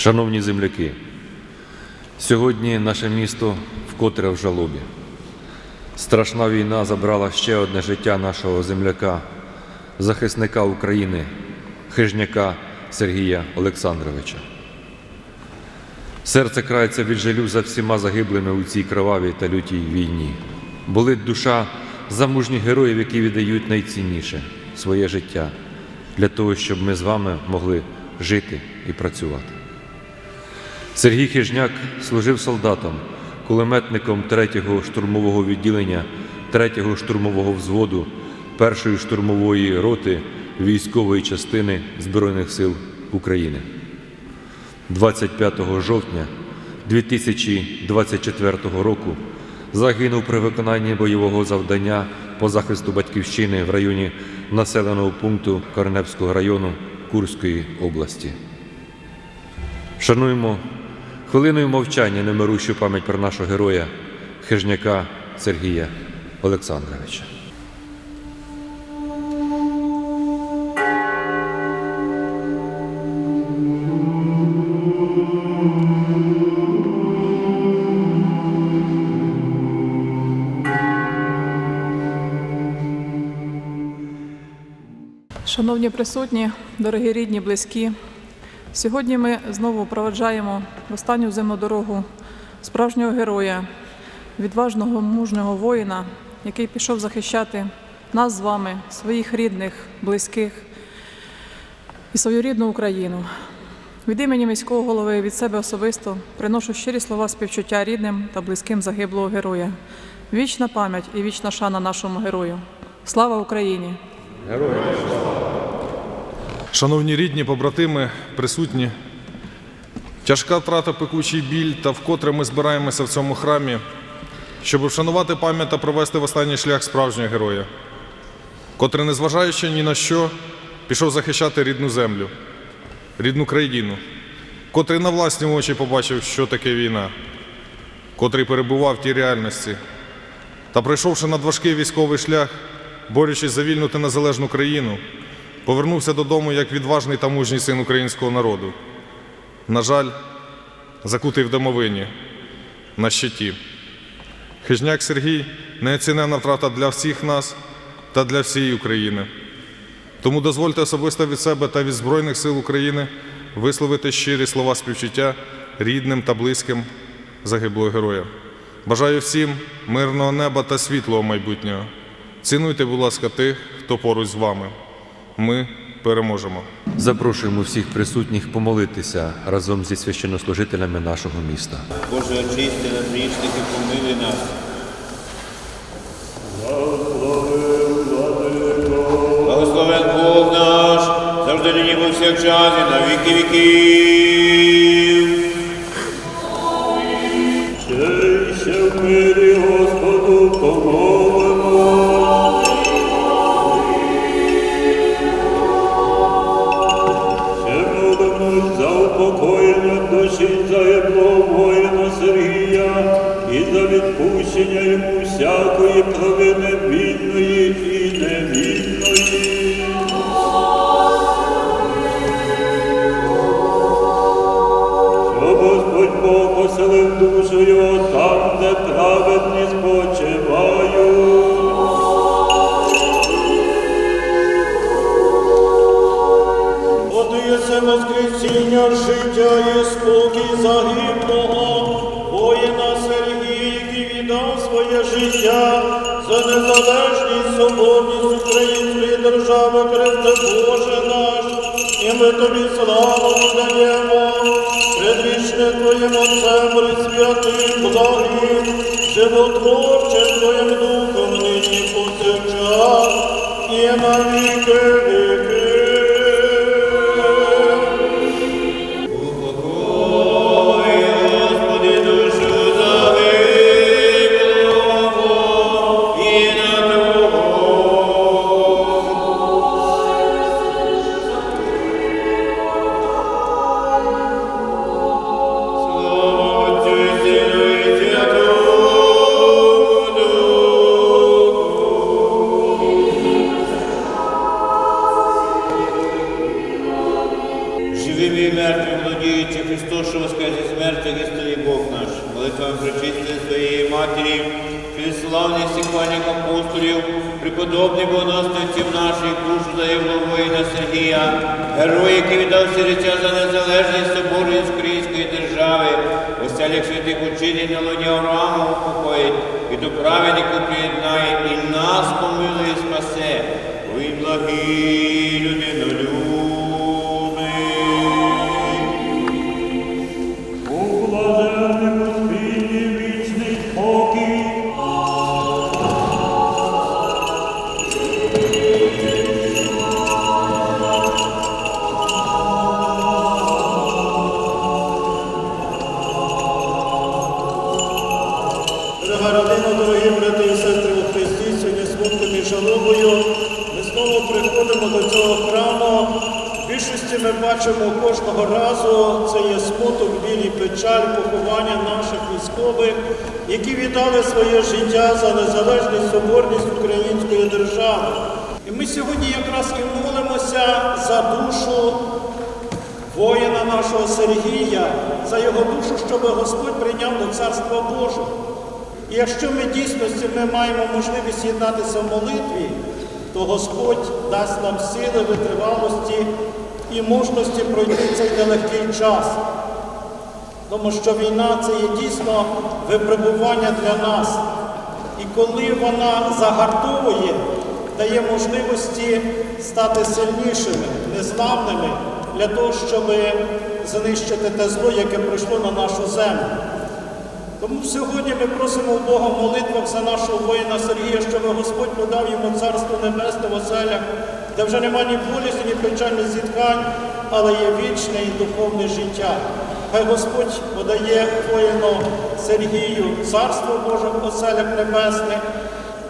Шановні земляки, сьогодні наше місто вкотре в жалобі. Страшна війна забрала ще одне життя нашого земляка, захисника України, хижняка Сергія Олександровича. Серце крається від жалю за всіма загиблими у цій кровавій та лютій війні. Болить душа за мужніх героїв, які віддають найцінніше своє життя для того, щоб ми з вами могли жити і працювати. Сергій Хижняк служив солдатом, кулеметником 3-го штурмового відділення 3-го штурмового взводу 1-ї штурмової роти військової частини Збройних сил України. 25 жовтня 2024 року загинув при виконанні бойового завдання по захисту батьківщини в районі населеного пункту Корнепського району Курської області. Шануємо хвилиною мовчання немирущу пам'ять про нашого героя, хижняка Сергія Олександровича. Шановні присутні, дорогі рідні, близькі, сьогодні ми знову проведжаємо в останню земну дорогу справжнього героя, відважного мужнього воїна, який пішов захищати нас з вами, своїх рідних, близьких і свою рідну Україну. Від імені міського голови від себе особисто приношу щирі слова співчуття рідним та близьким загиблого героя. Вічна пам'ять і вічна шана нашому герою. Слава Україні! Шановні рідні, побратими, присутні, тяжка втрата, пекучий біль, та вкотре ми збираємося в цьому храмі, щоб вшанувати пам'ять та провести в останній шлях справжнього героя, котрий, незважаючи ні на що, пішов захищати рідну землю, рідну країну, котрий на власні очі побачив, що таке війна, котрий перебував в тій реальності, та пройшовши надважкий військовий шлях, борючись за вільну та незалежну країну, повернувся додому як відважний та мужній син українського народу. На жаль, закутий в домовині, на щиті. Хижняк Сергій неоцінена втрата для всіх нас та для всієї України. Тому дозвольте особисто від себе та від Збройних сил України висловити щирі слова співчуття рідним та близьким загиблого героя. Бажаю всім мирного неба та світлого майбутнього. Цінуйте, будь ласка, тих, хто поруч з вами. Ми переможемо. Запрошуємо всіх присутніх помолитися разом зі священнослужителями нашого міста. Боже, очисти нас грішники, помили нас. Благословен Бог наш, завжди нині во всіх час і на віки віків. Відпущення йому всякої провини вільної і невільної. Щоб Господь Бог поселив душу його там, де праведні спочивають. Подується воскресіння життя і спокій загиблого воїна життя за незалежність, соборність української держави, Христе Боже наш, і ми тобі славу даємо, предвічне Твоїм Отцем, присвятим, благим, животворчим Твоїм Духом, нині повсякчас і на апостолів, преподобних богонаставців наших, душу загиблого воїна Сергія, герой, який віддав життя за незалежність соборної української держави, оселях святих учинів на лоні Авраама упокоїть, і до праведнику приєднає, і нас помилує, спасе. Ви благий дорогі брати і сестри у Христі, сьогодні смутком і жалобою ми знову приходимо до цього храму. Більшості ми бачимо кожного разу це є смуток, біль печаль, поховання наших військових, які віддали своє життя за незалежність, соборність української держави. І ми сьогодні якраз і молимося за душу воїна нашого Сергія, за його душу, щоб Господь прийняв до Царства Божого. І якщо ми дійсності ми маємо можливість єднатися в молитві, то Господь дасть нам сили, витривалості і мужності пройти цей нелегкий час. Тому що війна це є дійсно випробування для нас. І коли вона загартовує, дає можливості стати сильнішими, незламними для того, щоб знищити те зло, яке прийшло на нашу землю. Тому сьогодні ми просимо Бога в молитвах за нашого воїна Сергія, щоб Господь подав йому царство небесне в оселях, де вже немає ні болісті, ні печальних зітхань, але є вічне і духовне життя. Хай Господь подає воїну Сергію царство Боже оселях небесних,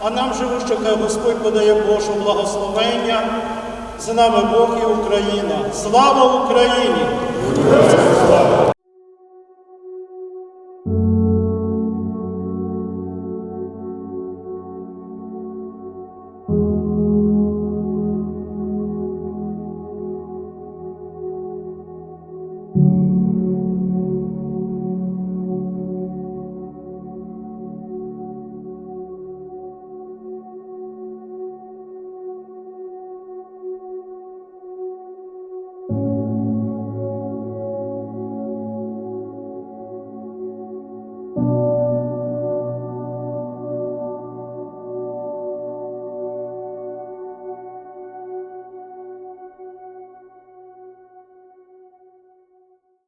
а нам живущо, хай Господь подає Божу благословення. З нами Бог і Україна. Слава Україні!